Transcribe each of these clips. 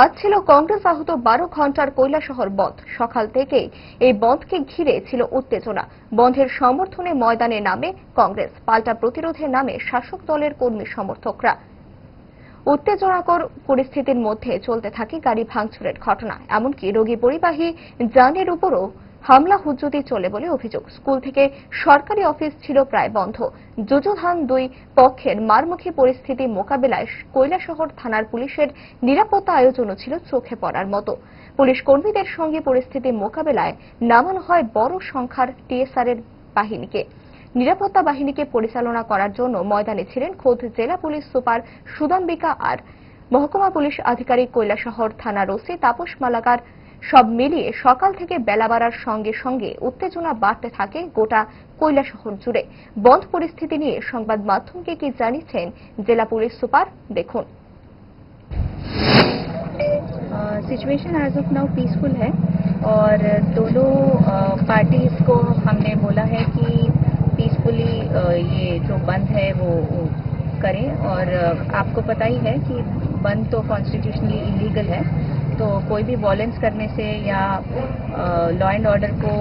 আজ ছিল কংগ্রেস আহত বারো ঘন্টার কৈলাসহর বন্ধ সকাল থেকে এই বন্ধকে ঘিরে ছিল উত্তেজনা বন্ধের সমর্থনে ময়দানে নামে কংগ্রেস পাল্টা প্রতিরোধের নামে শাসক দলের কর্মী সমর্থকরা উত্তেজনাকর পরিস্থিতির মধ্যে চলতে থাকে গাড়ি ভাঙচুরের ঘটনা এমনকি রোগী পরিবাহী যানের উপরও হামলা হুজুতি চলে বলে অভিযোগ স্কুল থেকে সরকারি অফিস ছিল প্রায় বন্ধ যুযুধান দুই পক্ষের মারমুখী পরিস্থিতি মোকাবেলায় কৈলাসহর থানার পুলিশের নিরাপত্তা আয়োজনও ছিল চোখে পড়ার মতো পুলিশ কর্মীদের সঙ্গে পরিস্থিতি মোকাবেলায় নামানো হয় বড় সংখ্যার টিএসআর এর বাহিনীকে নিরাপত্তা বাহিনীকে পরিচালনা করার জন্য ময়দানে ছিলেন খোদ জেলা পুলিশ সুপার সুদাম্বিকা আর মহকুমা পুলিশ আধিকারিক কৈলাসহর থানার ওসি তাপস মালাকার सब मिले সকাল থেকে বেলাবারার সঙ্গে সঙ্গে উত্তেজনা বাড়তে থাকে গোটা কয়লা শহর জুড়ে বন্ধ পরিস্থিতি নিয়ে সংবাদ মাধ্যমকে কি জানেন জেলাপুর সুপার দেখুন situation as of now peaceful है और दोनों पार्टीज को हमने बोला है कि पीसफुली ये जो बंद है वो करें और आपको पता ही है कि बंद तो कॉन्स्टिट्यूशनली ইললিগাল है तो कोई भी वॉलेंस करने से या लॉ एंड ऑर्डर को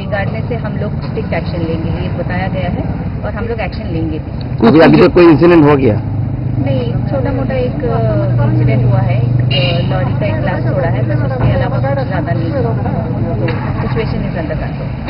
बिगाड़ने से हम लोग स्ट्रिक्ट एक्शन लेंगे ये बताया गया है और हम लोग एक्शन लेंगे भी अभी तक तो कोई इंसिडेंट हो गया नहीं छोटा मोटा एक इंसिडेंट हुआ है एक लॉरी का एक ग्लास छोड़ा है बस उसके अलावा ज्यादा नहीं सिचुएशन इज अंडर कंट्रोल